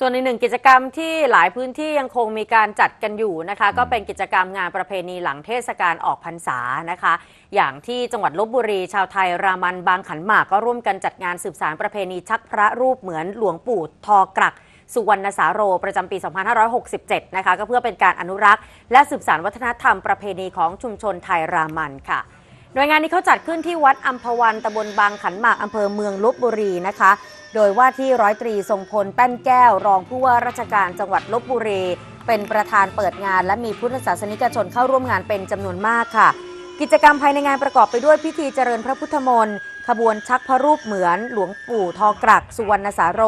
ส่วนในหนึ่งกิจกรรมที่หลายพื้นที่ยังคงมีการจัดกันอยู่นะคะ ก็เป็นกิจกรรมงานประเพณีหลังเทศกาลออกพรรษานะคะ อย่างที่จังหวัดลบบุรี ชาวไทยรามันบางขันหมากก็ร่วมกันจัดงานสืบสารประเพณีชักพระรูปเหมือนหลวงปู่ทอกรักสุวรรณสาโรประจำปี 2567 นะคะ ก็เพื่อเป็นการอนุรักษ์ และสืบสารวัฒนธรรมประเพณีของชุมชนไทยรามันค่ะ โดยงานนี้เขาจัดขึ้นที่วัดอัมพวันตำบลบางขันหมากอำเภอเมืองลบบุรีนะคะ โดยว่าที่ร้อยตรีทรงพลแป้นแก้ว รองผู้ว่าราชการจังหวัดลบบุรี เป็นประธานเปิดงาน และมีพุทธศาสนิกชนเข้าร่วมงานเป็นจำนวนมากค่ะ กิจกรรมภายในงานประกอบไปด้วยพิธีเจริญพระพุทธมนต์ขบวนชักพระรูปเหมือนหลวงปู่ทอกรักสุวรรณสาโร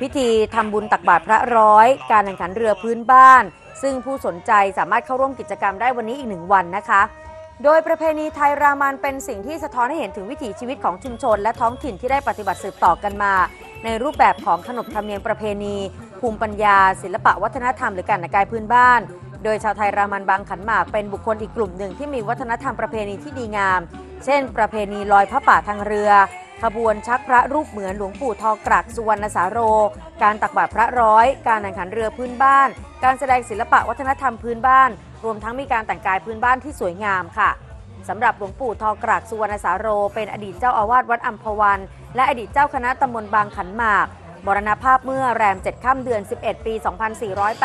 พิธีทำบุญตักบาตรพระร้อย การแข่งขันเรือพื้นบ้าน ซึ่งผู้สนใจสามารถเข้าร่วมกิจกรรมได้วันนี้อีกหนึ่งวันนะคะ โดยประเพณีไทยรามันเป็นสิ่งที่สะท้อนให้เห็นถึงวิถีชีวิตของชุมชน และท้องถิ่นที่ได้ปฏิบัติสืบต่อกันมา ในรูปแบบของขนบธรรมเนียมประเพณี ภูมิปัญญา ศิลปะวัฒนธรรมหรือการนกายพื้นบ้าน โดยชาวไทยรามันบางขันหมากเป็นบุคคลอีกกลุ่มหนึ่งที่มีวัฒนธรรมประเพณีที่ดีงาม เช่น ประเพณีลอยพระป่าทางเรือ ขบวนชักพระรูปเหมือนหลวงปู่ทอกรักสุวรรณสาโร การตักบาตรพระร้อย การแข่งขันเรือพื้นบ้าน การแสดงศิลปะวัฒนธรรมพื้นบ้าน รวมทั้งมีการแต่งกายพื้นบ้านที่สวยงามค่ะสำหรับหลวงปู่ทอกรักสุวรรณสาโร เป็นอดีตเจ้าอาวาสวัดอัมพวัน และอดีตเจ้าคณะตำบลบางขันหมากมรณภาพเมื่อแรม 7 ค่ำเดือน 11 ปี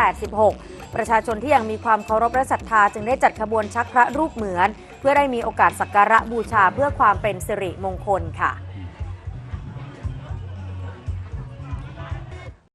2486 ประชาชนที่ยังมีความเคารพและศรัทธาจึงได้จัดขบวนชักพระรูปเหมือน เพื่อได้มีโอกาสสักการะบูชาเพื่อความเป็นสิริมงคลค่ะ